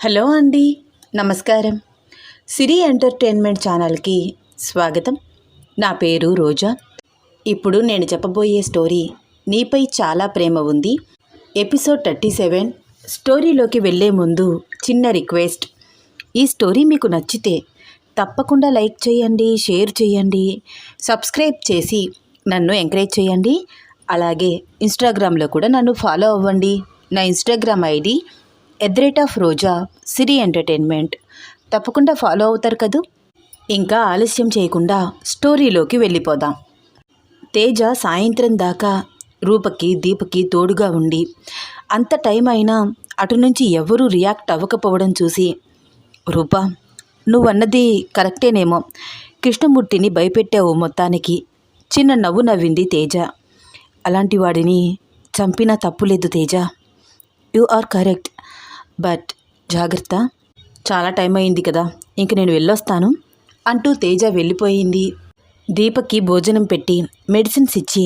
Hello అండి నమస్కారం. సిరి entertainment ఛానల్కి స్వాగతం. నా పేరు రోజా. ఇప్పుడు నేను చెప్పబోయే స్టోరీ నీపై చాలా ప్రేమ ఉంది. ఎపిసోడ్ థర్టీ సెవెన్ స్టోరీలోకి వెళ్ళే ముందు చిన్న రిక్వెస్ట్. ఈ స్టోరీ మీకు నచ్చితే తప్పకుండా లైక్ చేయండి షేర్ చేయండి సబ్స్క్రైబ్ చేసి నన్ను ఎంకరేజ్ చేయండి. అలాగే ఇన్స్టాగ్రామ్లో కూడా నన్ను ఫాలో అవ్వండి. నా Instagram ID at rate of Roja Siri entertainment. తప్పకుండా ఫాలో అవుతారు కదూ? ఇంకా ఆలస్యం చేయకుండా స్టోరీలోకి వెళ్ళిపోదాం. తేజ సాయంత్రం దాకా రూపకి దీపకి తోడుగా ఉండి అంత టైం అయినా అటు నుంచి ఎవరూ రియాక్ట్ అవ్వకపోవడం చూసి రూపా నువ్వన్నది కరెక్టేనేమో. కృష్ణమూర్తిని భయపెట్టావు మొత్తానికి. చిన్న నవ్వు నవ్వింది తేజ. అలాంటి వాడిని చంపినా తప్పులేదు Teja. You are correct. But జాగ్రత్త. చాలా టైం అయింది కదా ఇంక నేను వెళ్ళొస్తాను. అంటూ తేజ వెళ్ళిపోయింది. దీపకి భోజనం పెట్టి మెడిసిన్స్ ఇచ్చి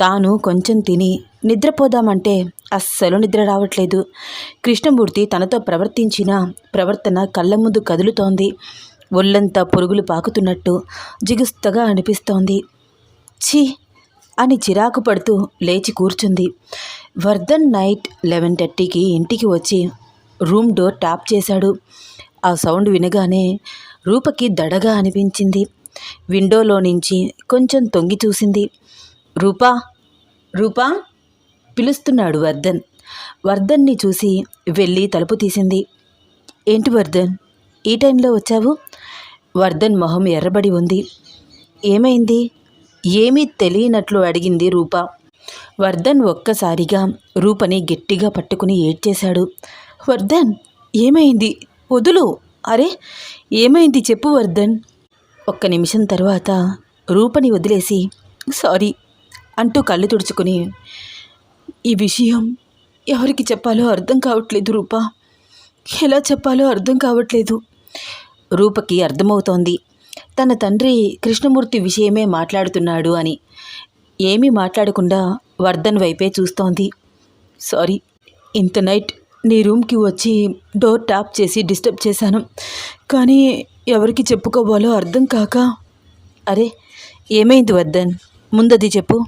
తాను కొంచెం తిని నిద్రపోదామంటే అస్సలు నిద్ర రావట్లేదు. కృష్ణమూర్తి తనతో ప్రవర్తించిన ప్రవర్తన కళ్ళ ముందు కదులుతోంది. ఒళ్ళంతా పురుగులు పాకుతున్నట్టు జిగుస్తగా అనిపిస్తోంది. ఛీ! అని చిరాకు పడుతూ లేచి కూర్చుంది. వర్ధన్ నైట్ లెవెన్ థర్టీకి ఇంటికి వచ్చి రూమ్ డోర్ ట్యాప్ చేశాడు. ఆ సౌండ్ వినగానే రూపకి దడగా అనిపించింది. విండోలో నుంచి కొంచెం తొంగి చూసింది. రూపా రూపా పిలుస్తున్నాడు వర్ధన్. వర్ధన్ని చూసి వెళ్ళి తలుపు తీసింది. ఏంటి వర్ధన్ ఈ టైంలో వచ్చావు? వర్ధన్ మొహం ఎర్రబడి ఉంది. ఏమైంది? ఏమీ తెలియనట్లు అడిగింది రూప. వర్ధన్ ఒక్కసారిగా రూపని గట్టిగా పట్టుకుని ఏడ్చేశాడు. వర్ధన్ ఏమైంది? వదులు. అరే ఏమైంది చెప్పు వర్ధన్. ఒక్క నిమిషం తర్వాత రూపని వదిలేసి సారీ అంటూ కళ్ళు తుడుచుకుని ఈ విషయం ఎవరికి చెప్పాలో అర్థం కావట్లేదు రూప. ఎలా చెప్పాలో అర్థం కావట్లేదు. రూపకి అర్థమవుతోంది. తన తండ్రి కృష్ణమూర్తి విషయమే మాట్లాడుతున్నాడు అని. ఏమీ మాట్లాడకుండా వర్ధన్ వైపే చూస్తోంది. సారీ ఇంత నైట్ నీ రూమ్కి వచ్చి డోర్ ట్యాప్ చేసి డిస్టర్బ్ చేశాను. కానీ ఎవరికి చెప్పుకోవాలో అర్థం కాక అరే ఏమైంది వద్దన్? ముందది చెప్పు.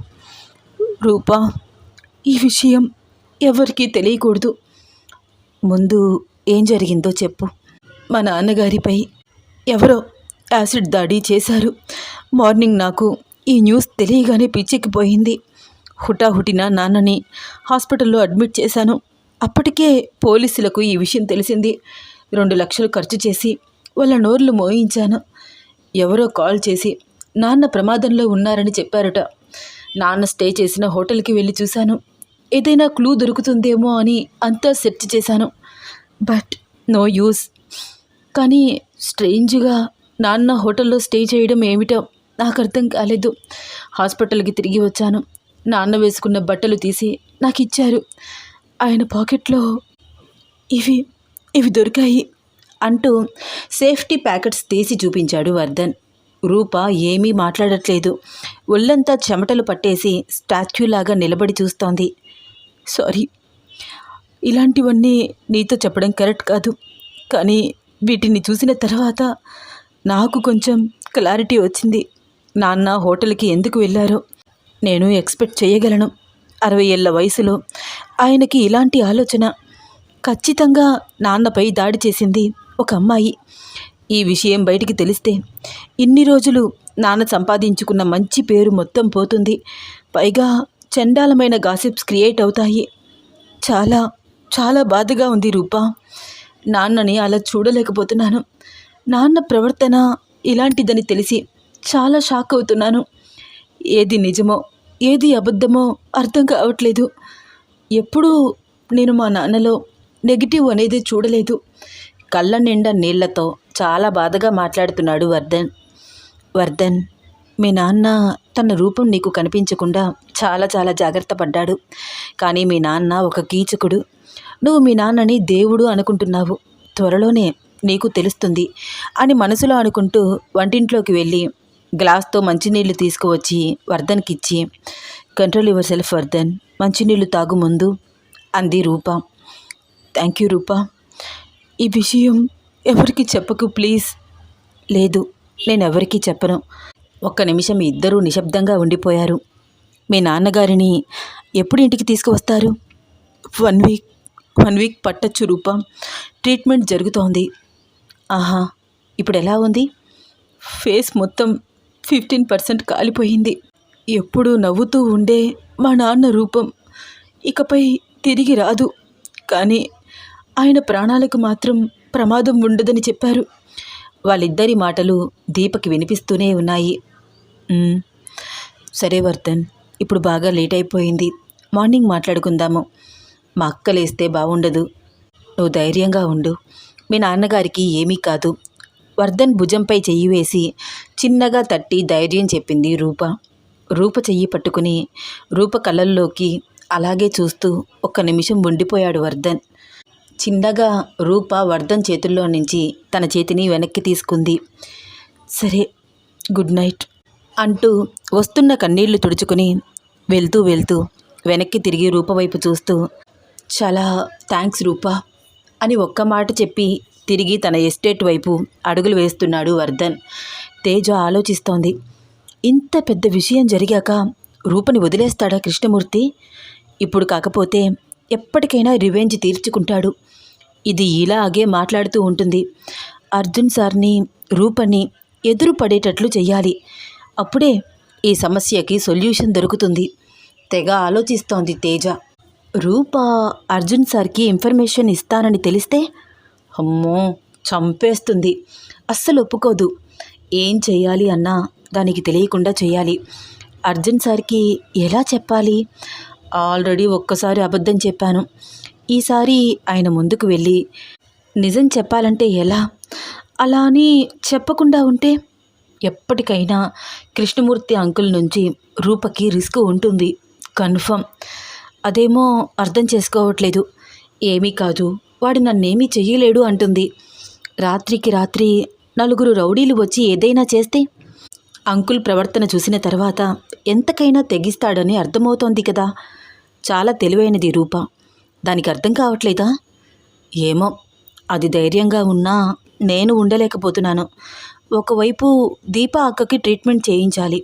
రూపా ఈ విషయం ఎవరికీ తెలియకూడదు. ముందు ఏం జరిగిందో చెప్పు. మా నాన్నగారిపై ఎవరో యాసిడ్ దాడి చేశారు. మార్నింగ్ నాకు ఈ న్యూస్ తెలియగానే పిచ్చెక్కిపోయింది. హుటాహుటిన నాన్నని హాస్పిటల్లో అడ్మిట్ చేశాను. అప్పటికే పోలీసులకు ఈ విషయం తెలిసింది. రెండు లక్షలు ఖర్చు చేసి వాళ్ళ నోర్లు మోయించాను. ఎవరో కాల్ చేసి నాన్న ప్రమాదంలో ఉన్నారని చెప్పారట. నాన్న స్టే చేసిన హోటల్కి వెళ్ళి చూశాను. ఏదైనా క్లూ దొరుకుతుందేమో అని అంతా సెర్చ్ చేశాను. But no use. కానీ స్ట్రేంజ్గా నాన్న హోటల్లో స్టే చేయడం ఏమిటో నాకు అర్థం కాలేదు. హాస్పిటల్కి తిరిగి వచ్చాను. నాన్న వేసుకున్న బట్టలు తీసి నాకు ఇచ్చారు ఆయన పాకెట్లో ఇవి ఇవి దొరికాయి అంటూ సేఫ్టీ ప్యాకెట్స్ తీసి చూపించాడు వర్ధన్. రూప ఏమీ మాట్లాడట్లేదు. ఒళ్ళంతా చెమటలు పట్టేసి స్టాచ్యూలాగా నిలబడి చూస్తోంది. సారీ ఇలాంటివన్నీ నీతో చెప్పడం కరెక్ట్ కాదు. కానీ వీటిని చూసిన తర్వాత నాకు కొంచెం క్లారిటీ వచ్చింది. నాన్న హోటల్కి ఎందుకు వెళ్ళారో నేను ఎక్స్పెక్ట్ చేయగలను. అరవై ఏళ్ళ వయసులో ఆయనకి ఇలాంటి ఆలోచన ఖచ్చితంగా నాన్నపై దాడి చేసింది ఒక అమ్మాయి. ఈ విషయం బయటికి తెలిస్తే ఇన్ని రోజులు నాన్న సంపాదించుకున్న మంచి పేరు మొత్తం పోతుంది. పైగా చండాలమైన గాసిప్స్ క్రియేట్ అవుతాయి. చాలా చాలా బాధగా ఉంది రూపా. నాన్నని అలా చూడలేకపోతున్నాను. నాన్న ప్రవర్తన ఇలాంటిదని తెలిసి చాలా షాక్ అవుతున్నాను. ఏది నిజమో ఏది అబద్ధమో అర్థం కావట్లేదు. ఎప్పుడూ నేను మా నాన్నలో నెగిటివ్ అనేది చూడలేదు. కళ్ళ నిండా నీళ్ళతో చాలా బాధగా మాట్లాడుతున్నాడు వర్ధన్. వర్ధన్ మీ నాన్న తన రూపం నీకు కనిపించకుండా చాలా చాలా జాగ్రత్త పడ్డాడు. కానీ మీ నాన్న ఒక కీచకుడు. నువ్వు మీ నాన్నని దేవుడు అనుకుంటున్నావు. త్వరలోనే నీకు తెలుస్తుంది అని మనసులో అనుకుంటూ వంటింట్లోకి వెళ్ళి గ్లాస్తో మంచినీళ్ళు తీసుకువచ్చి వర్ధన్కి ఇచ్చి కంట్రోల్ యువర్ సెల్ఫ్ వర్ధన్. మంచినీళ్ళు తాగు ముందు అంది రూప. థ్యాంక్ యూ రూప. ఈ విషయం ఎవరికి చెప్పకు ప్లీజ్. లేదు నేను ఎవరికీ చెప్పను. ఒక్క నిమిషం ఇద్దరూ నిశ్శబ్దంగా ఉండిపోయారు. మీ నాన్నగారిని ఎప్పుడు ఇంటికి తీసుకువస్తారు? వన్ వీక్ వన్ వీక్ పట్టచ్చు రూప. ట్రీట్మెంట్ జరుగుతోంది. ఆహా ఇప్పుడు ఎలా ఉంది? ఫేస్ మొత్తం ఫిఫ్టీన్ పర్సెంట్ కాలిపోయింది. ఎప్పుడూ నవ్వుతూ ఉండే మా నాన్న రూపం ఇకపై తిరిగి రాదు. కానీ ఆయన ప్రాణాలకు మాత్రం ప్రమాదం ఉండదని చెప్పారు. వాళ్ళిద్దరి మాటలు దీపకి వినిపిస్తూనే ఉన్నాయి. సరే వర్ధన్ ఇప్పుడు బాగా లేట్ అయిపోయింది మార్నింగ్ మాట్లాడుకుందాము. మా అక్క లేస్తే బాగుండదు నువ్వు ధైర్యంగా ఉండు. మీ నాన్నగారికి ఏమీ కాదు. వర్ధన్ భుజంపై చెయ్యి వేసి చిన్నగా తట్టి ధైర్యం చెప్పింది రూప. రూప చెయ్యి పట్టుకుని రూప కళ్ళల్లోకి అలాగే చూస్తూ ఒక్క నిమిషం ఉండిపోయాడు వర్ధన్. చిన్నగా రూప వర్ధన్ చేతుల్లో నుంచి తన చేతిని వెనక్కి తీసుకుంది. సరే గుడ్ నైట్ అంటూ వస్తున్న కన్నీళ్ళు తుడుచుకుని వెళ్తూ వెళ్తూ వెనక్కి తిరిగి రూప వైపు చూస్తూ చాలా థ్యాంక్స్ రూప అని ఒక్క మాట చెప్పి తిరిగి తన ఎస్టేట్ వైపు అడుగులు వేస్తున్నాడు వర్ధన్. తేజ ఆలోచిస్తోంది. ఇంత పెద్ద విషయం జరిగాక రూపని వదిలేస్తాడా కృష్ణమూర్తి? ఇప్పుడు కాకపోతే ఎప్పటికైనా రివెంజ్ తీర్చుకుంటాడు. ఇది ఇలాగే మాట్లాడుతూ ఉంటుంది. అర్జున్ సార్ని రూపని ఎదురు పడేటట్లు చెయ్యాలి. అప్పుడే ఈ సమస్యకి సొల్యూషన్ దొరుకుతుంది. తెగ ఆలోచిస్తోంది తేజ. రూప అర్జున్ సార్కి ఇన్ఫర్మేషన్ ఇస్తానని తెలిస్తే అమ్మో చంపేస్తుంది. అస్సలు ఒప్పుకోదు. ఏం చేయాలి అన్నా దానికి తెలియకుండా చేయాలి అర్జున్ సార్కి ఎలా చెప్పాలి? ఆల్రెడీ ఒక్కసారి అబద్ధం చెప్పాను. ఈసారి ఆయన ముందుకు వెళ్ళి నిజం చెప్పాలంటే ఎలా? అలా అని చెప్పకుండా ఉంటే ఎప్పటికైనా కృష్ణమూర్తి అంకుల్ నుంచి రూపకి రిస్క్ ఉంటుంది. కన్ఫర్మ్. అదేమో అర్థం చేసుకోవట్లేదు. ఏమీ కాదు. వాడు నన్నేమీ చెయ్యలేడు అంటుంది. రాత్రికి రాత్రి నలుగురు రౌడీలు వచ్చి ఏదైనా చేస్తే? అంకుల్ ప్రవర్తన చూసిన తర్వాత ఎంతకైనా తెగిస్తాడని అర్థమవుతోంది కదా. చాలా తెలివైనది రూప. దానికి అర్థం కావట్లేదా? ఏమో. అది ధైర్యంగా ఉన్నా నేను ఉండలేకపోతున్నాను. ఒకవైపు దీప అక్కకి ట్రీట్మెంట్ చేయించాలి.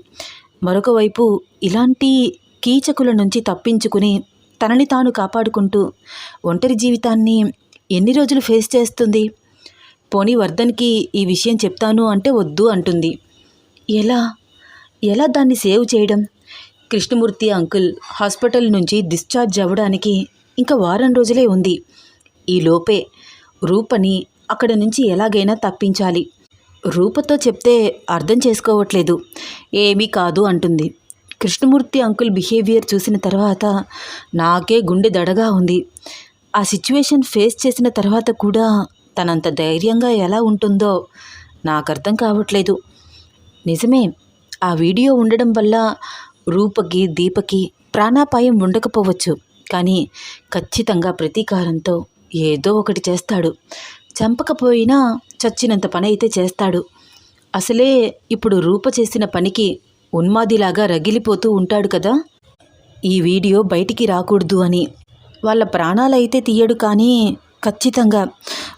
మరొక వైపు ఇలాంటి కీచకుల నుంచి తప్పించుకుని తనని తాను కాపాడుకుంటూ ఒంటరి జీవితాన్ని ఎన్ని రోజులు ఫేస్ చేస్తుంది? పోనీ వర్ధన్కి ఈ విషయం చెప్తాను అంటే వద్దు అంటుంది. ఎలా? ఎలా దాన్ని సేవ్ చేయడం? కృష్ణమూర్తి అంకుల్ హాస్పిటల్ నుంచి డిశ్చార్జ్ అవ్వడానికి ఇంకా వారం రోజులే ఉంది. ఈ లోపే రూపని అక్కడ నుంచి ఎలాగైనా తప్పించాలి. రూపతో చెప్తే అర్థం చేసుకోవట్లేదు. ఏమీ కాదు అంటుంది. కృష్ణమూర్తి అంకుల్ బిహేవియర్ చూసిన తర్వాత నాకే గుండె దడగా ఉంది. ఆ సిచ్యువేషన్ ఫేస్ చేసిన తర్వాత కూడా తనంత ధైర్యంగా ఎలా ఉంటుందో నాకు అర్థం కావట్లేదు. నిజమే ఆ వీడియో ఉండడం వల్ల రూపకి దీపకి ప్రాణాపాయం ఉండకపోవచ్చు. కానీ ఖచ్చితంగా ప్రతీకారంతో ఏదో ఒకటి చేస్తాడు. చంపకపోయినా చచ్చినంత పని అయితే చేస్తాడు. అసలే ఇప్పుడు రూప చేసిన పనికి ఉన్మాదిలాగా రగిలిపోతూ ఉంటాడు కదా? ఈ వీడియో బయటికి రాకూడదు అని. వాళ్ళ ప్రాణాలైతే తీయడు కానీ ఖచ్చితంగా.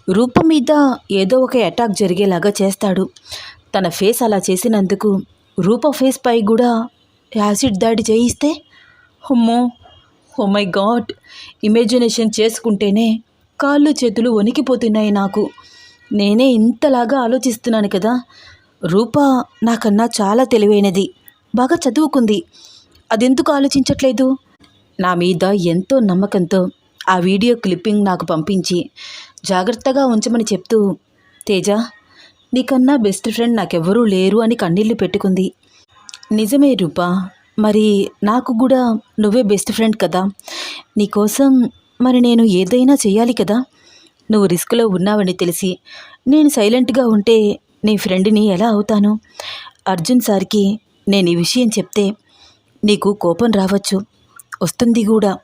రూప మీద ఏదో ఒక అటాక్ జరిగేలాగా చేస్తాడు. తన ఫేస్ అలా చేసినందుకు రూప ఫేస్ పై కూడా యాసిడ్ దాడి చేయిస్తే? అమ్మో! ఓ మై గాడ్ ఇమాజినేషన్ చేసుకుంటేనే కాళ్ళు చేతులు వణికిపోతున్నాయి నాకు. నేనే ఇంతలాగా ఆలోచిస్తున్నాను కదా! రూప నాకన్నా చాలా తెలివైనది. బాగా చదువుకుంది. అదెందుకు ఆలోచించట్లేదు? నా మీద ఎంతో నమ్మకంతో ఆ వీడియో క్లిప్పింగ్ నాకు పంపించి జాగ్రత్తగా ఉంచమని చెప్తూ తేజ నీకన్నా బెస్ట్ ఫ్రెండ్ నాకెవ్వరూ లేరు అని కన్నీళ్ళు పెట్టుకుంది. నిజమే రూపా మరి నాకు కూడా నువ్వే బెస్ట్ ఫ్రెండ్ కదా. నీకోసం మరి నేను ఏదైనా చేయాలి కదా. నువ్వు రిస్క్లో ఉన్నావని తెలిసి నేను సైలెంట్గా ఉంటే నీ ఫ్రెండ్ని ఎలా అవుతాను? అర్జున్ సార్కి నేను ఈ విషయం చెప్తే నీకు కోపం రావచ్చు. వస్తుంది కూడా.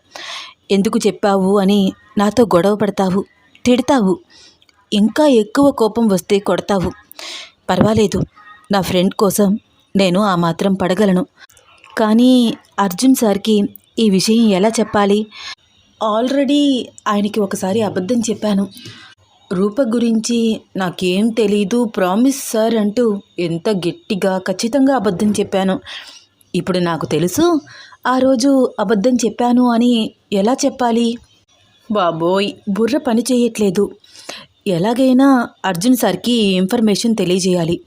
ఎందుకు చెప్పావు అని నాతో గొడవ పడతావు తిడతావు. ఇంకా ఎక్కువ కోపం వస్తే కొడతావు. పర్వాలేదు నా ఫ్రెండ్ కోసం నేను ఆ మాత్రం పడగలను. కానీ అర్జున్ సార్కి ఈ విషయం ఎలా చెప్పాలి? ఆల్రెడీ ఆయనకి ఒకసారి అబద్ధం చెప్పాను. రూప గురించి నాకేం తెలీదు ప్రామిస్ సార్ అంటూ ఎంత గట్టిగా ఖచ్చితంగా అబద్ధం చెప్పాను. ఇప్పుడు నాకు తెలుసు ఆ రోజు అబద్ధం చెప్పాను అని ఎలా చెప్పాలి? బాబోయ్ బుర్ర పని చేయట్లేదు. ఎలాగైనా అర్జున్ సార్కి ఇన్ఫర్మేషన్ తెలియజేయాలి.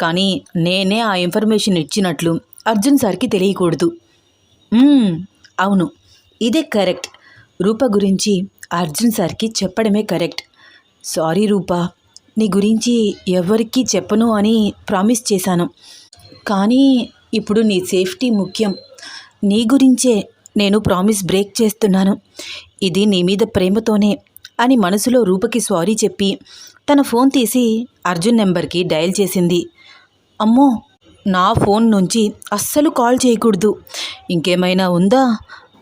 కానీ నేనే ఆ ఇన్ఫర్మేషన్ ఇచ్చినట్లు అర్జున్ సార్కి తెలియకూడదు. అవును ఇదే కరెక్ట్. రూప గురించి అర్జున్ సార్కి చెప్పడమే కరెక్ట్. సారీ రూప నీ గురించి ఎవరికీ చెప్పను అని ప్రామిస్ చేశాను. కానీ ఇప్పుడు నీ సేఫ్టీ ముఖ్యం. నీ గురించే నేను ప్రామిస్ బ్రేక్ చేస్తున్నాను. ఇది నీ మీద ప్రేమతోనే అని మనసులో రూపకి సారీ చెప్పి తన ఫోన్ తీసి అర్జున్ నెంబర్కి డయల్ చేసింది. అమ్మో నా ఫోన్ నుంచి అస్సలు కాల్ చేయకూడదు. ఇంకేమైనా ఉందా?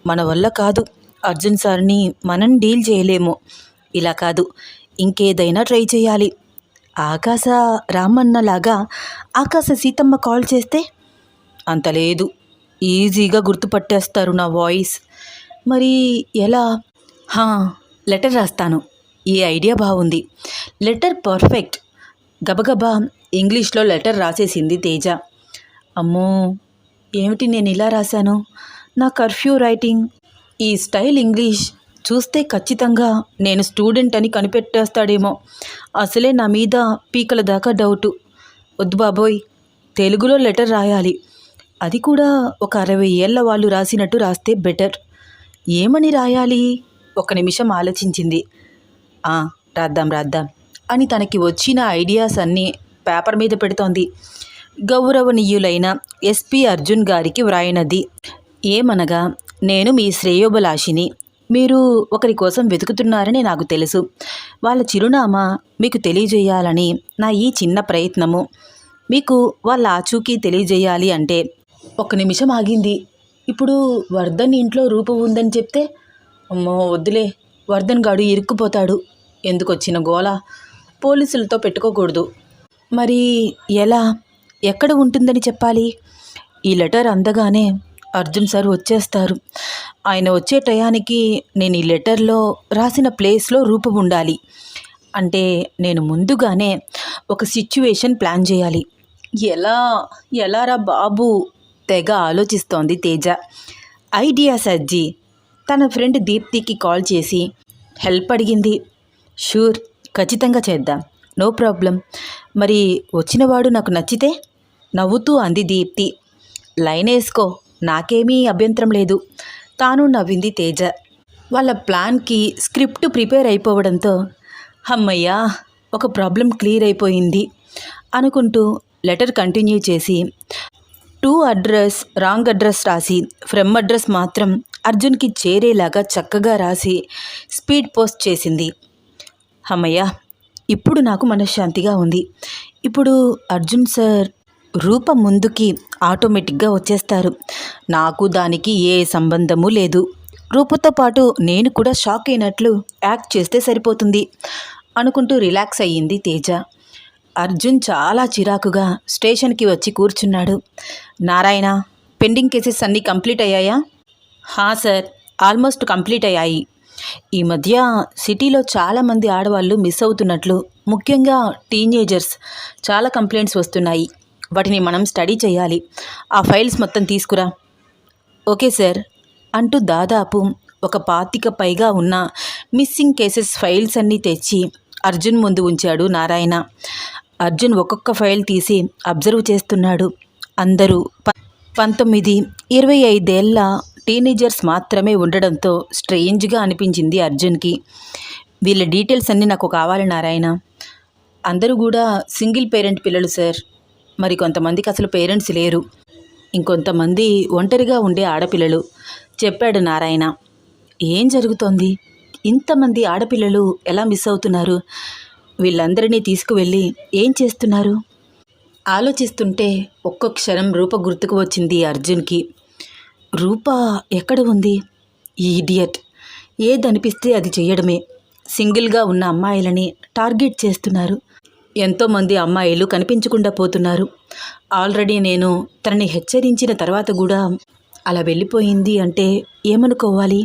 మన వల్ల కాదు. అర్జున్ సార్ని మనం డీల్ చేయలేము. ఇలా కాదు. ఇంకేదైనా ట్రై చేయాలి. ఆకాశ రామన్నలాగా ఆకాశ సీతమ్మ కాల్ చేస్తే అంత లేదు. ఈజీగా గుర్తుపట్టేస్తారు నా వాయిస్. మరి ఎలా? హా లెటర్ రాస్తాను. ఈ ఐడియా బాగుంది లెటర్ పర్ఫెక్ట్. గబగబా ఇంగ్లీష్లో లెటర్ రాసేసింది తేజ. అమ్మో ఏమిటి నేను ఇలా రాశాను? నా కర్ఫ్యూ రైటింగ్. ఈ స్టైల్ ఇంగ్లీష్. చూస్తే ఖచ్చితంగా నేను స్టూడెంట్ అని కనిపెట్టేస్తాడేమో. అసలే నా మీద పీకల దాకా డౌటు. వద్దు బాబోయ్ తెలుగులో లెటర్ రాయాలి. అది కూడా ఒక అరవై ఏళ్ళ వాళ్ళు రాసినట్టు రాస్తే బెటర్. ఏమని రాయాలి? ఒక నిమిషం ఆలోచించింది. రాద్దాం రాద్దాం అని తనకి వచ్చిన ఐడియాస్ అన్నీ పేపర్ మీద పెడుతోంది. గౌరవనీయులైన ఎస్పి అర్జున్ గారికి వ్రాయినది. ఏమనగా నేను మీ శ్రేయోభిలాషిని. మీరు ఒకరి కోసం వెతుకుతున్నారని నాకు తెలుసు. వాళ్ళ చిరునామా మీకు తెలియజేయాలని నా ఈ చిన్న ప్రయత్నము. మీకు వాళ్ళ ఆచూకీ తెలియజేయాలి అంటే ఒక నిమిషం ఆగింది. ఇప్పుడు వర్ధన్ ఇంట్లో రూపం ఉందని చెప్తే అమ్మో వద్దులే వర్ధన్ గాడు ఇరుక్కుపోతాడు. ఎందుకు వచ్చిన గోల? పోలీసులతో పెట్టుకోకూడదు. మరి ఎలా? ఎక్కడ ఉంటుందని చెప్పాలి? ఈ లెటర్ అందగానే అర్జున్ సార్ వచ్చేస్తారు. ఆయన వచ్చే టయానికి నేను ఈ లెటర్లో రాసిన ప్లేస్లో రూపం ఉండాలి. అంటే నేను ముందుగానే ఒక సిచ్యువేషన్ ప్లాన్ చేయాలి. ఎలా? ఎలారా బాబు? తెగ ఆలోచిస్తోంది తేజ. ఐడియా సజ్జీ తన ఫ్రెండ్ దీప్తికి కాల్ చేసి హెల్ప్ అడిగింది. షూర్ ఖచ్చితంగా చేద్దాం. No problem. మరి వచ్చినవాడు నాకు నచ్చితే? నవ్వుతూ అంది దీప్తి. లైన్ వేసుకో నాకేమీ అభ్యంతరం లేదు. తాను నవ్వింది తేజ. వాళ్ళ ప్లాన్కి స్క్రిప్ట్ ప్రిపేర్ అయిపోవడంతో అమ్మయ్యా ఒక ప్రాబ్లం క్లియర్ అయిపోయింది అనుకుంటూ లెటర్ కంటిన్యూ చేసి టూ అడ్రస్ రాంగ్ అడ్రస్ రాసి ఫ్రమ్ అడ్రస్ మాత్రం అర్జున్కి చేరేలాగా చక్కగా రాసి స్పీడ్ పోస్ట్ చేసింది. అమ్మయ్య ఇప్పుడు నాకు మనశ్శాంతిగా ఉంది. ఇప్పుడు అర్జున్ సార్ రూపం ముందుకి ఆటోమేటిక్గా వచ్చేస్తారు. నాకు దానికి ఏ సంబంధము లేదు. రూపతో పాటు నేను కూడా షాక్ అయినట్లు యాక్ట్ చేస్తే సరిపోతుంది అనుకుంటూ రిలాక్స్ అయ్యింది తేజ. అర్జున్ చాలా చిరాకుగా స్టేషన్కి వచ్చి కూర్చున్నాడు. నారాయణ పెండింగ్ కేసెస్ అన్నీ కంప్లీట్ అయ్యాయా? హా సార్ ఆల్మోస్ట్ కంప్లీట్ అయ్యాయి. ఈ మధ్య సిటీలో చాలామంది ఆడవాళ్ళు మిస్ అవుతున్నట్లు ముఖ్యంగా టీనేజర్స్ చాలా కంప్లైంట్స్ వస్తున్నాయి. వాటిని మనం స్టడీ చేయాలి. ఆ ఫైల్స్ మొత్తం తీసుకురా. ఓకే సార్ అంటూ దాదాపు ఒక పాతిక పైగా ఉన్న మిస్సింగ్ కేసెస్ ఫైల్స్ అన్నీ తెచ్చి అర్జున్ ముందు ఉంచాడు నారాయణ. అర్జున్ ఒక్కొక్క ఫైల్ తీసి అబ్జర్వ్ చేస్తున్నాడు. అందరూ ప పంతొమ్మిది ఇరవై ఐదేళ్ళ టీనేజర్స్ మాత్రమే ఉండడంతో స్ట్రేంజ్గా అనిపించింది అర్జున్కి. వీళ్ళ డీటెయిల్స్ అన్నీ నాకు కావాలి నారాయణ. అందరూ కూడా సింగిల్ పేరెంట్ పిల్లలు సార్. మరి కొంతమందికి అసలు పేరెంట్స్ లేరు. ఇంకొంతమంది ఒంటరిగా ఉండే ఆడపిల్లలు. చెప్పాడు నారాయణ. ఏం జరుగుతోంది? ఇంతమంది ఆడపిల్లలు ఎలా మిస్ అవుతున్నారు? వీళ్ళందరినీ తీసుకువెళ్ళి ఏం చేస్తున్నారు? ఆలోచిస్తుంటే ఒక్క క్షణం రూప గుర్తుకు వచ్చింది అర్జున్కి. రూప ఎక్కడ ఉంది? ఈ ఇడియట్. ఏదనిపిస్తే అది చేయడమే సింగిల్గా ఉన్న అమ్మాయిలని టార్గెట్ చేస్తున్నారు. ఎంతోమంది అమ్మాయిలు కనిపించకుండా పోతున్నారు. ఆల్రెడీ నేను తనని హెచ్చరించిన తర్వాత కూడా అలా వెళ్ళిపోయింది అంటే ఏమనుకోవాలి?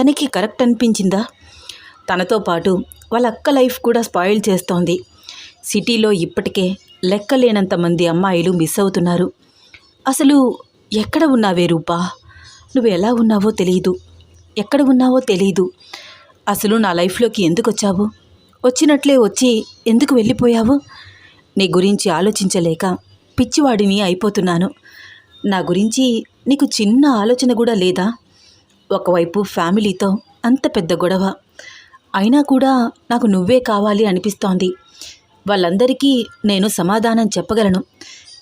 తనకి కరెక్ట్ అనిపించిందా? తనతో పాటు వాళ్ళ అక్క లైఫ్ కూడా స్పాయిల్ చేస్తోంది. సిటీలో ఇప్పటికే లెక్కలేనంత మంది అమ్మాయిలు మిస్ అవుతున్నారు. అసలు ఎక్కడ ఉన్నావే రూపా? నువ్వు ఎలా ఉన్నావో తెలియదు ఎక్కడ ఉన్నావో తెలియదు అసలు నా లైఫ్లోకి ఎందుకు వచ్చావు? వచ్చినట్లే వచ్చి ఎందుకు వెళ్ళిపోయావు? నీ గురించి ఆలోచించలేక పిచ్చివాడిని అయిపోతున్నాను. నా గురించి నీకు చిన్న ఆలోచన కూడా లేదా? ఒకవైపు ఫ్యామిలీతో అంత పెద్ద గొడవ అయినా కూడా నాకు నువ్వే కావాలి అనిపిస్తోంది. వాళ్ళందరికీ నేను సమాధానం చెప్పగలను.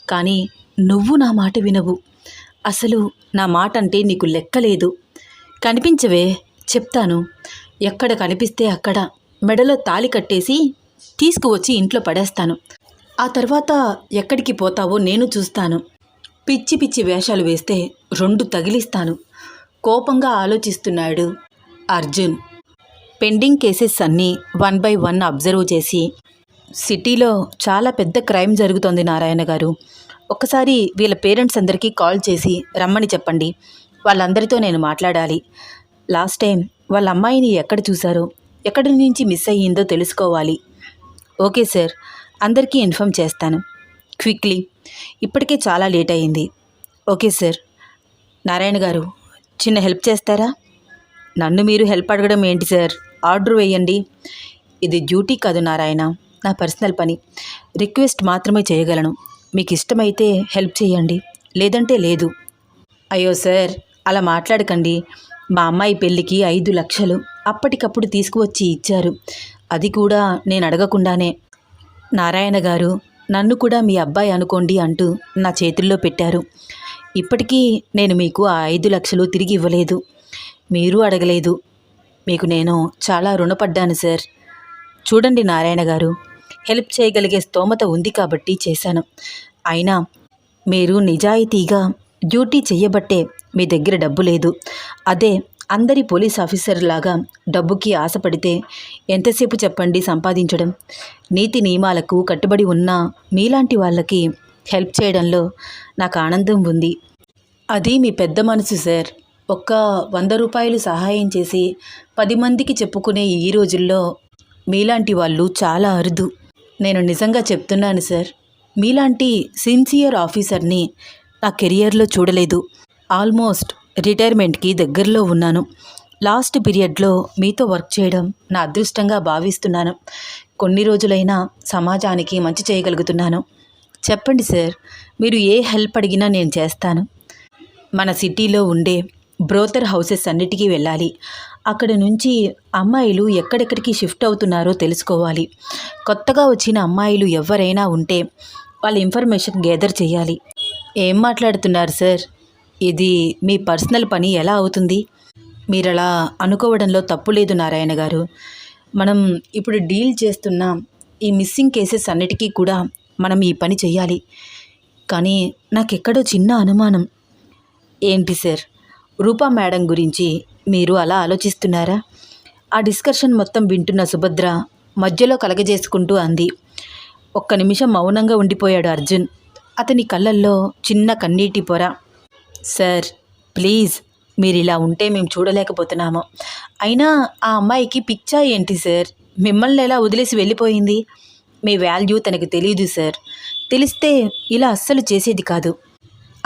కానీ నువ్వు నా మాట వినవు. అసలు నా మాట అంటే నీకు లెక్కలేదు కనిపించవే చెప్తాను. ఎక్కడ కనిపిస్తే అక్కడ. మెడలో తాళి కట్టేసి తీసుకువచ్చి ఇంట్లో పడేస్తాను. ఆ తర్వాత ఎక్కడికి పోతావో నేను చూస్తాను. పిచ్చి పిచ్చి వేషాలు వేస్తే రెండు తగిలిస్తాను. కోపంగా ఆలోచిస్తున్నాడు అర్జున్. పెండింగ్ కేసెస్ అన్నీ వన్ బై వన్ అబ్జర్వ్ చేసి సిటీలో చాలా పెద్ద క్రైమ్ జరుగుతోంది నారాయణ గారు. ఒక్కసారి వీళ్ళ పేరెంట్స్ అందరికీ కాల్ చేసి రమ్మని చెప్పండి వాళ్ళందరితో నేను మాట్లాడాలి. లాస్ట్ టైం వాళ్ళ అమ్మాయిని ఎక్కడ చూశారో ఎక్కడి నుంచి మిస్ అయ్యిందో తెలుసుకోవాలి. ఓకే సార్ అందరికీ ఇన్ఫామ్ చేస్తాను. క్విక్లీ ఇప్పటికే చాలా లేట్ అయింది ఓకే సార్ నారాయణ గారు చిన్న హెల్ప్ చేస్తారా? నన్ను మీరు హెల్ప్ అడగడం ఏంటి సార్? ఆర్డర్ వేయండి. ఇది డ్యూటీ కాదు నారాయణ. నా పర్సనల్ పని. రిక్వెస్ట్ మాత్రమే చేయగలను. మీకు ఇష్టమైతే హెల్ప్ చేయండి. లేదంటే లేదు. అయ్యో సార్ అలా మాట్లాడకండి. మా అమ్మాయి పెళ్ళికి ఐదు లక్షలు అప్పటికప్పుడు తీసుకువచ్చి ఇచ్చారు. అది కూడా నేను అడగకుండానే. నారాయణ గారు నన్ను కూడా మీ అబ్బాయి అనుకోండి అంటూ నా చేతుల్లో పెట్టారు. ఇప్పటికీ నేను మీకు ఆ ఐదు లక్షలు తిరిగి ఇవ్వలేదు. మీరు అడగలేదు. మీకు నేను చాలా రుణపడ్డాను సార్. చూడండి నారాయణ గారు హెల్ప్ చేయగలిగే స్తోమత ఉంది కాబట్టి చేశాను. అయినా మీరు నిజాయితీగా డ్యూటీ చెయ్యబట్టే మీ దగ్గర డబ్బు లేదు. అదే అందరి పోలీస్ ఆఫీసర్ లాగా డబ్బుకి ఆశపడితే ఎంతసేపు చెప్పండి సంపాదించడం? నీతి నియమాలకు కట్టుబడి ఉన్న మీలాంటి వాళ్ళకి హెల్ప్ చేయడంలో నాకు ఆనందం ఉంది. అది మీ పెద్ద మనసు సార్. ఒక్క వంద రూపాయలు సహాయం చేసి పది మందికి చెప్పుకునే ఈ రోజుల్లో మీలాంటి వాళ్ళు చాలా అరుదు. నేను నిజంగా చెప్తున్నాను సార్ మీలాంటి సిన్సియర్ ఆఫీసర్ని నా కెరియర్లో చూడలేదు. ఆల్మోస్ట్ రిటైర్మెంట్కి దగ్గరలో ఉన్నాను. లాస్ట్ పీరియడ్లో మీతో వర్క్ చేయడం నా అదృష్టంగా భావిస్తున్నాను. కొన్ని రోజులైనా సమాజానికి మంచి చేయగలుగుతున్నాను. చెప్పండి సార్ మీరు ఏ హెల్ప్ అడిగినా నేను చేస్తాను. మన సిటీలో ఉండే బ్రోతర్ హౌసెస్ అన్నిటికీ వెళ్ళాలి. అక్కడ నుంచి అమ్మాయిలు ఎక్కడెక్కడికి షిఫ్ట్ అవుతున్నారో తెలుసుకోవాలి. కొత్తగా వచ్చిన అమ్మాయిలు ఎవరైనా ఉంటే వాళ్ళ ఇన్ఫర్మేషన్ గ్యాదర్ చేయాలి. ఏం మాట్లాడుతున్నారు సార్? ఇది మీ పర్సనల్ పని ఎలా అవుతుంది? మీరు అలా అనుకోవడంలో తప్పు లేదు నారాయణ గారు. మనం ఇప్పుడు డీల్ చేస్తున్న ఈ మిస్సింగ్ కేసెస్ అన్నిటికీ కూడా మనం ఈ పని చేయాలి. కానీ నాకెక్కడో చిన్న అనుమానం. ఏంటి సార్? రూపా మేడం గురించి మీరు అలా ఆలోచిస్తున్నారా? ఆ డిస్కషన్ మొత్తం వింటున్న సుభద్ర మధ్యలో కలగజేసుకుంటూ అంది. ఒక్క నిమిషం మౌనంగా ఉండిపోయాడు అర్జున్. అతని కళ్ళల్లో చిన్న కన్నీటి పొర. సార్ ప్లీజ్ మీరు ఇలా ఉంటే మేము చూడలేకపోతున్నాము. అయినా ఆ అమ్మాయికి పిచ్చా ఏంటి సార్? మిమ్మల్ని ఎలా వదిలేసి వెళ్ళిపోయింది? మీ వాల్యూ తనకు తెలియదు సార్. తెలిస్తే ఇలా అస్సలు చేసేది కాదు.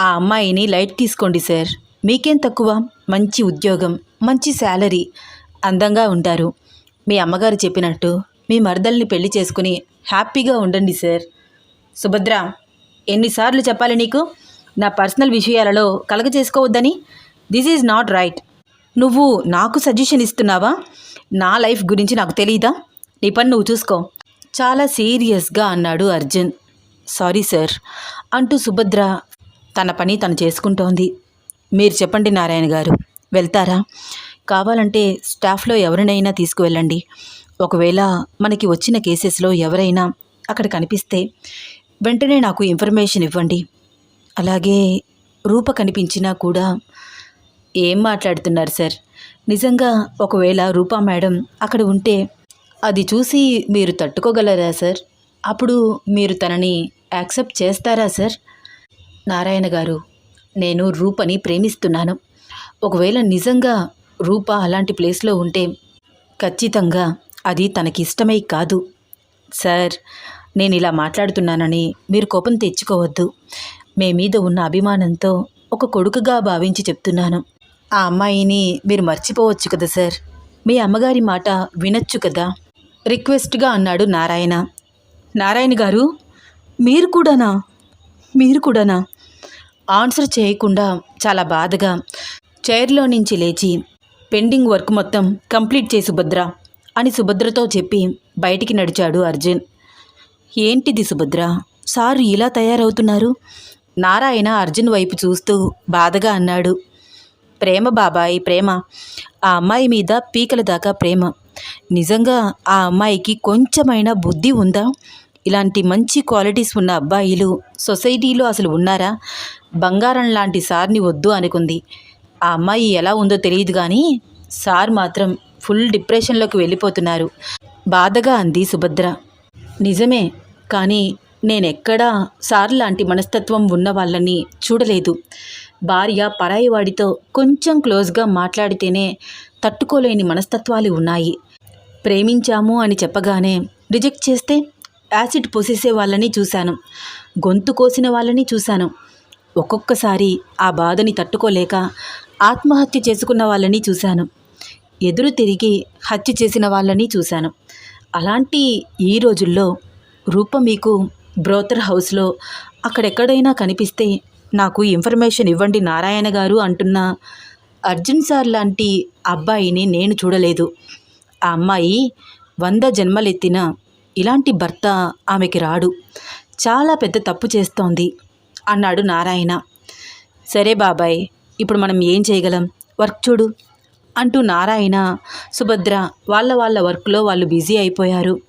ఆ అమ్మాయిని లైట్ తీసుకోండి సార్. మీకేం తక్కువ? మంచి ఉద్యోగం మంచి శాలరీ అందంగా ఉంటారు. మీ అమ్మగారు చెప్పినట్టు మీ మరదల్ని పెళ్ళి చేసుకుని హ్యాపీగా ఉండండి సార్. సుభద్ర ఎన్నిసార్లు చెప్పాలి నీకు? నా పర్సనల్ విషయాలలో కలగ చేసుకోవద్దని దిస్ ఈజ్ నాట్ రైట్. నువ్వు నాకు సజెషన్ ఇస్తున్నావా? నా లైఫ్ గురించి నాకు తెలియదా నీ పని నువ్వు చూసుకో. చాలా సీరియస్గా అన్నాడు అర్జున్. సారీ సార్ అంటూ సుభద్ర తన పని తను చేసుకుంటోంది. మీరు చెప్పండి నారాయణ గారు. వెళ్తారా? కావాలంటే స్టాఫ్లో ఎవరినైనా తీసుకువెళ్ళండి. ఒకవేళ మనకి వచ్చిన కేసెస్లో ఎవరైనా అక్కడ కనిపిస్తే వెంటనే నాకు ఇన్ఫర్మేషన్ ఇవ్వండి. అలాగే రూప కనిపించినా కూడా ఏం మాట్లాడుతున్నారు సార్? నిజంగా ఒకవేళ రూపా మేడం అక్కడ ఉంటే అది చూసి మీరు తట్టుకోగలరా సార్? అప్పుడు మీరు తనని యాక్సెప్ట్ చేస్తారా సార్? నారాయణ గారు నేను రూపని ప్రేమిస్తున్నాను. ఒకవేళ నిజంగా రూప అలాంటి ప్లేస్లో ఉంటే ఖచ్చితంగా అది తనకిష్టమై కాదు. సార్ నేను ఇలా మాట్లాడుతున్నానని మీరు కోపం తెచ్చుకోవద్దు. మీ మీద ఉన్న అభిమానంతో ఒక కొడుకుగా భావించి చెప్తున్నాను. ఆ అమ్మాయిని మీరు మర్చిపోవచ్చు కదా సార్? మీ అమ్మగారి మాట వినొచ్చు కదా? రిక్వెస్ట్గా అన్నాడు నారాయణ. నారాయణ గారు మీరు కూడానా? మీరు కూడానా? ఆన్సర్ చేయకుండా చాలా బాధగా చైర్లో నుంచి లేచి పెండింగ్ వర్క్ మొత్తం కంప్లీట్ చేయి సుభద్ర అని సుభద్రతో చెప్పి బయటికి నడిచాడు అర్జున్. ఏంటిది సుభద్ర? సారు ఇలా తయారవుతున్నారు? నారాయణ అర్జున్ వైపు చూస్తూ బాధగా అన్నాడు. ప్రేమ బాబాయ్ ప్రేమ. ఆ అమ్మాయి మీద పీకల దాకా ప్రేమ. నిజంగా ఆ అమ్మాయికి కొంచెమైనా బుద్ధి ఉందా? ఇలాంటి మంచి క్వాలిటీస్ ఉన్న అబ్బాయిలు సొసైటీలో అసలు ఉన్నారా? బంగారం లాంటి సార్ని వద్దు అనుకుంది. ఆ అమ్మాయి ఎలా ఉందో తెలియదు కానీ సార్ మాత్రం ఫుల్ డిప్రెషన్లోకి వెళ్ళిపోతున్నారు. బాధగా అంది సుభద్ర. నిజమే కానీ నేనెక్కడా సార్ లాంటి మనస్తత్వం ఉన్న వాళ్ళని చూడలేదు. భార్య పరాయి వాడితో కొంచెం క్లోజ్గా మాట్లాడితేనే తట్టుకోలేని మనస్తత్వాలు ఉన్నాయి. ప్రేమించాము అని చెప్పగానే రిజెక్ట్ చేస్తే యాసిడ్ పొసేసే వాళ్ళని చూశాను. గొంతు కోసిన వాళ్ళని చూశాను. ఒక్కొక్కసారి ఆ బాధని తట్టుకోలేక ఆత్మహత్య చేసుకున్న వాళ్ళని చూశాను. ఎదురు తిరిగి హత్య చేసిన వాళ్ళని చూశాను. అలాంటి ఈ రోజుల్లో రూప మీకు బ్రోతర్ హౌస్లో అక్కడెక్కడైనా కనిపిస్తే నాకు ఇన్ఫర్మేషన్ ఇవ్వండి నారాయణ గారు అంటున్న అర్జున్ సార్ లాంటి అబ్బాయిని నేను చూడలేదు. ఆ అమ్మాయి వంద జన్మలెత్తిన ఇలాంటి భర్త ఆమెకి రాడు. చాలా పెద్ద తప్పు చేస్తోంది అన్నాడు నారాయణ. సరే బాబాయ్ ఇప్పుడు మనం ఏం చేయగలం? వర్క్ చూడు అంటూ నారాయణ సుభద్ర వాళ్ళ వాళ్ళ వర్క్లో వాళ్ళు బిజీ అయిపోయారు.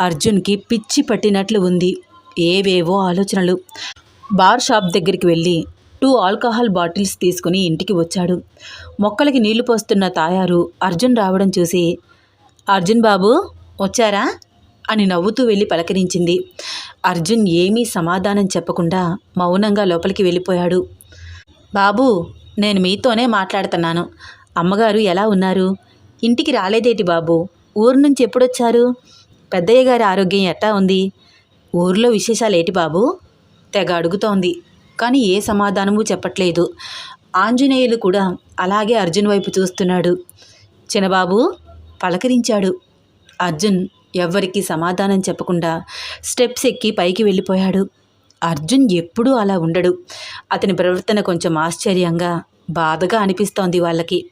అర్జున్కి పిచ్చి పట్టినట్లు ఉంది ఏవేవో ఆలోచనలు. బార్ షాప్ దగ్గరికి వెళ్ళి టూ ఆల్కహాల్ బాటిల్స్ తీసుకుని ఇంటికి వచ్చాడు. మొక్కలకి నీళ్ళు పోస్తున్న తాయారు అర్జున్ రావడం చూసి అర్జున్ బాబు వచ్చారా? అని నవ్వుతూ వెళ్ళి పలకరించింది. అర్జున్ ఏమీ సమాధానం చెప్పకుండా మౌనంగా లోపలికి వెళ్ళిపోయాడు. బాబు నేను మీతోనే మాట్లాడుతున్నాను. అమ్మగారు ఎలా ఉన్నారు? ఇంటికి రాలేదేటి బాబు? ఊరు నుంచి ఎప్పుడొచ్చారు? పెద్దయ్య గారి ఆరోగ్యం ఎట్టా ఉంది? ఊర్లో విశేషాలు ఏటి బాబు? తెగ అడుగుతోంది. కానీ ఏ సమాధానము చెప్పట్లేదు. ఆంజనేయులు కూడా అలాగే అర్జున్ వైపు చూస్తున్నాడు. చిన్నబాబు పలకరించాడు. అర్జున్ ఎవ్వరికీ సమాధానం చెప్పకుండా స్టెప్స్ ఎక్కి పైకి వెళ్ళిపోయాడు. అర్జున్ ఎప్పుడూ అలా ఉండడు. అతని ప్రవర్తన కొంచెం ఆశ్చర్యంగా బాధగా అనిపిస్తోంది వాళ్ళకి.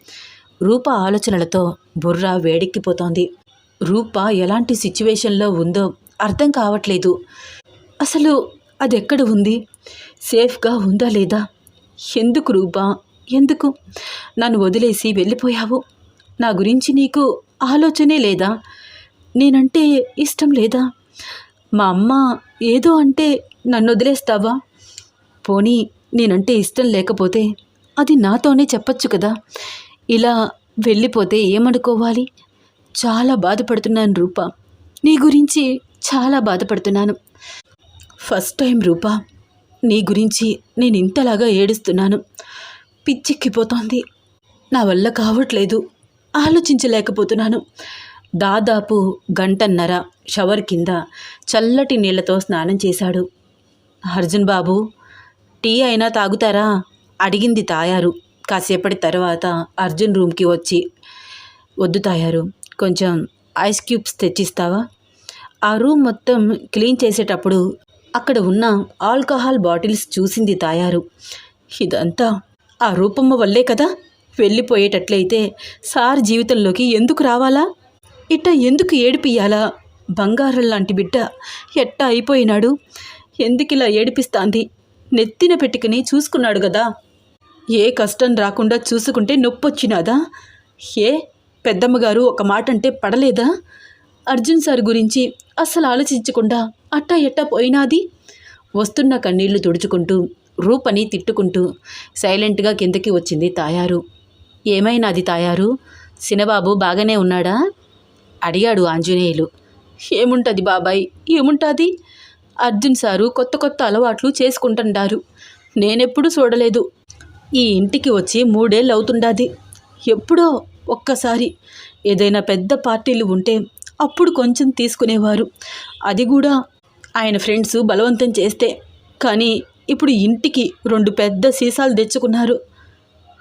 రూప ఆలోచనలతో బుర్ర వేడెక్కిపోతోంది. రూప ఎలాంటి సిచ్యువేషన్లో ఉందో అర్థం కావట్లేదు. అసలు అది ఎక్కడ ఉంది? సేఫ్గా ఉందా లేదా? ఎందుకు రూపా? ఎందుకు? నన్ను వదిలేసి వెళ్ళిపోయావు? నా గురించి నీకు ఆలోచనే లేదా? నేనంటే ఇష్టం లేదా? మా అమ్మ ఏదో అంటే నన్ను వదిలేస్తావా పోనీ నేనంటే ఇష్టం లేకపోతే అది నాతోనే చెప్పొచ్చు కదా. ఇలా వెళ్ళిపోతే ఏమనుకోవాలి? చాలా బాధపడుతున్నాను రూప. నీ గురించి చాలా బాధపడుతున్నాను. First time Roopa. నీ గురించి నేను ఇంతలాగా ఏడుస్తున్నాను. పిచ్చెక్కిపోతోంది. నా వల్ల కావట్లేదు. ఆలోచించలేకపోతున్నాను. దాదాపు గంటన్నర షవర్ కింద చల్లటి నీళ్ళతో స్నానం చేశాడు. అర్జున్ బాబు టీ అయినా తాగుతారా? అడిగింది తాయారు. కాసేపటి తర్వాత అర్జున్ రూమ్కి వచ్చి వద్దు తాయారు. కొంచెం ఐస్ క్యూబ్స్ తెచ్చిస్తావా? ఆ రూమ్ మొత్తం క్లీన్ చేసేటప్పుడు అక్కడ ఉన్న ఆల్కహాల్ బాటిల్స్ చూసింది తాయారు. ఇదంతా ఆ రూపమ్మ వల్లే కదా? వెళ్ళిపోయేటట్లయితే సార్ జీవితంలోకి ఎందుకు రావాలా? ఇట్ట ఎందుకు ఏడిపియాలా బంగారం లాంటి బిడ్డ ఎట్టా అయిపోయినాడు? ఎందుకిలా ఏడిపిస్తాంది? నెత్తిన పెట్టుకుని చూసుకున్నాడు కదా ఏ కష్టం రాకుండా చూసుకుంటే నొప్పొచ్చినాదా? ఏ? పెద్దమ్మగారు ఒక మాట అంటే పడలేదా? అర్జున్ సార్ గురించి అస్సలు ఆలోచించకుండా అట్టా ఎట్టా పోయినాది? వస్తున్న కన్నీళ్ళు తుడుచుకుంటూ రూపని తిట్టుకుంటూ సైలెంట్గా కిందకి వచ్చింది తాయారు. ఏమైనాది తాయారు? సినబాబు బాగానే ఉన్నాడా? అడిగాడు ఆంజనేయులు. ఏముంటుంది బాబాయ్? ఏముంటుంది? అర్జున్ సారు కొత్త కొత్త అలవాట్లు చేసుకుంటుంటారు. నేనెప్పుడు చూడలేదు. ఈ ఇంటికి వచ్చి మూడేళ్ళు అవుతుండాది ఎప్పుడో ఒక్కసారి ఏదైనా పెద్ద పార్టీలు ఉంటే అప్పుడు కొంచెం తీసుకునేవారు. అది కూడా ఆయన ఫ్రెండ్స్ బలవంతం చేస్తే. కానీ ఇప్పుడు ఇంటికి రెండు పెద్ద సీసాలు తెచ్చుకున్నారు.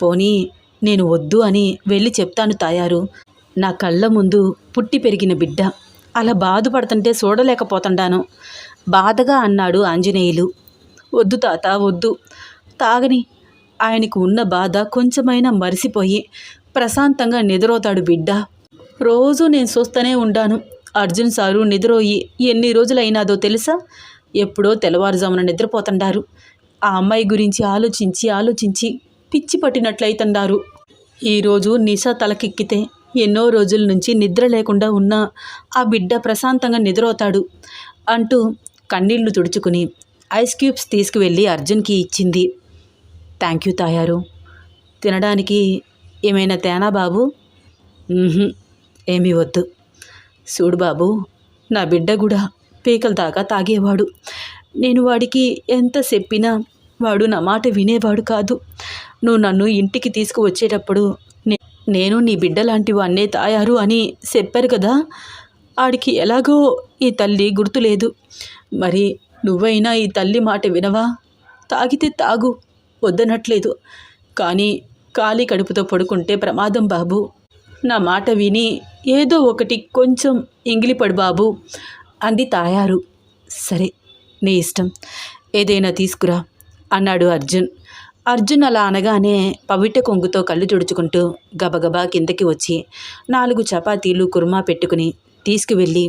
పోనీ నేను వద్దు అని వెళ్ళి చెప్తాను తాయారు. నా కళ్ళ ముందు పుట్టి పెరిగిన బిడ్డ. అలా బాధపడుతుంటే చూడలేకపోతుండాను. బాధగా అన్నాడు ఆంజనేయులు. వద్దు తాత వద్దు. తాగని. ఆయనకు ఉన్న బాధ కొంచెమైనా మరిసిపోయి ప్రశాంతంగా నిద్రవుతాడు బిడ్డ. రోజు నేను చూస్తూనే ఉండాను. అర్జున్ సారు నిద్రోయి ఎన్ని రోజులైనాదో తెలుసా? ఎప్పుడో తెల్లవారుజామున నిద్రపోతుండారు. ఆ అమ్మాయి గురించి ఆలోచించి ఆలోచించి పిచ్చి పట్టినట్లయితుండారు. ఈరోజు నిశా తలకెక్కితే ఎన్నో రోజుల నుంచి నిద్ర లేకుండా ఉన్న ఆ బిడ్డ ప్రశాంతంగా నిద్రవుతాడు అంటూ కన్నీళ్ళు తుడుచుకుని ఐస్ క్యూబ్స్ తీసుకువెళ్ళి అర్జున్కి ఇచ్చింది. థ్యాంక్ యూ తాయారు. తినడానికి ఏమైనా తేనా బాబు? ఏమీ వద్దు. చూడు బాబు నా బిడ్డ కూడా పీకల దాకా తాగేవాడు. నేను వాడికి ఎంత చెప్పినా వాడు నా మాట వినేవాడు కాదు. నువ్వు నన్ను ఇంటికి తీసుకువచ్చేటప్పుడు నేను నీ బిడ్డ లాంటి వాన్నే తాయారు అని చెప్పారు కదా. ఆడికి ఎలాగో ఈ తల్లి గుర్తులేదు. మరి నువ్వైనా ఈ తల్లి మాట వినవా? తాగితే తాగు వద్దనట్లేదు. కానీ ఖాళీ కడుపుతో పడుకుంటే ప్రమాదం బాబు. నా మాట విని ఏదో ఒకటి కొంచెం ఇంగిలిపడు బాబు అంది తాయారు. సరే నీ ఇష్టం. ఏదైనా తీసుకురా అన్నాడు అర్జున్. అర్జున్ అలా అనగానే పవిట కొంగుతో కళ్ళు తుడుచుకుంటూ గబగబా కిందకి వచ్చి నాలుగు చపాతీలు కుర్మా పెట్టుకుని తీసుకువెళ్ళి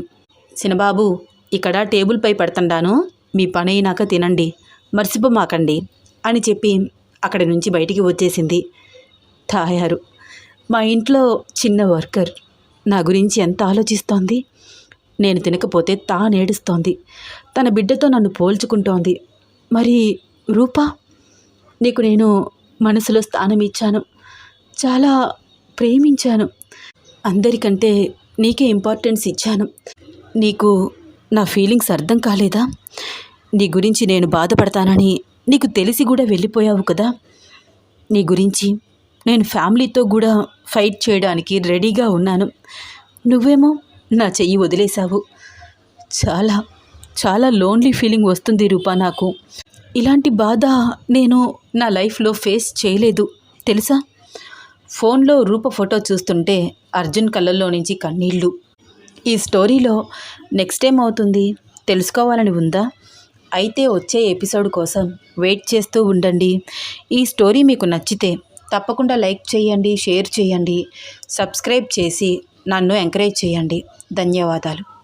చిన్నబాబు ఇక్కడ టేబుల్పై పెడుతుండాను. మీ పనైనాక తినండి. మర్చిపోమాకండి అని చెప్పి అక్కడి నుంచి బయటికి వచ్చేసింది తాయారు మా ఇంట్లో చిన్న వర్కర్ నా గురించి ఎంత ఆలోచిస్తోంది? నేను తినకపోతే తా నేడుస్తోంది తన బిడ్డతో నన్ను పోల్చుకుంటోంది. మరి రూపా నీకు నేను మనసులో స్థానం ఇచ్చాను. చాలా ప్రేమించాను. అందరికంటే నీకే ఇంపార్టెన్స్ ఇచ్చాను. నీకు నా ఫీలింగ్స్ అర్థం కాలేదా? నీ గురించి నేను బాధపడతానని నీకు తెలిసి కూడా వెళ్ళిపోయావు కదా? నీ గురించి నేను ఫ్యామిలీతో కూడా ఫైట్ చేయడానికి రెడీగా ఉన్నాను. నువ్వేమో నా చెయ్యి వదిలేశావు. చాలా చాలా లోన్లీ ఫీలింగ్ వస్తుంది రూపా నాకు. ఇలాంటి బాధ నేను నా లైఫ్లో ఫేస్ చేయలేదు. తెలుసా? ఫోన్లో రూప ఫోటో చూస్తుంటే అర్జున్ కళ్ళల్లో నుంచి కన్నీళ్ళు ఈ స్టోరీలో నెక్స్ట్ టైం అవుతుంది? తెలుసుకోవాలని ఉందా? అయితే వచ్చే ఎపిసోడ్ కోసం వెయిట్ చేస్తూ ఉండండి. ఈ స్టోరీ మీకు నచ్చితే తప్పకుండా లైక్ చేయండి షేర్ చేయండి సబ్స్క్రైబ్ చేసి నన్ను ఎంకరేజ్ చేయండి. ధన్యవాదాలు.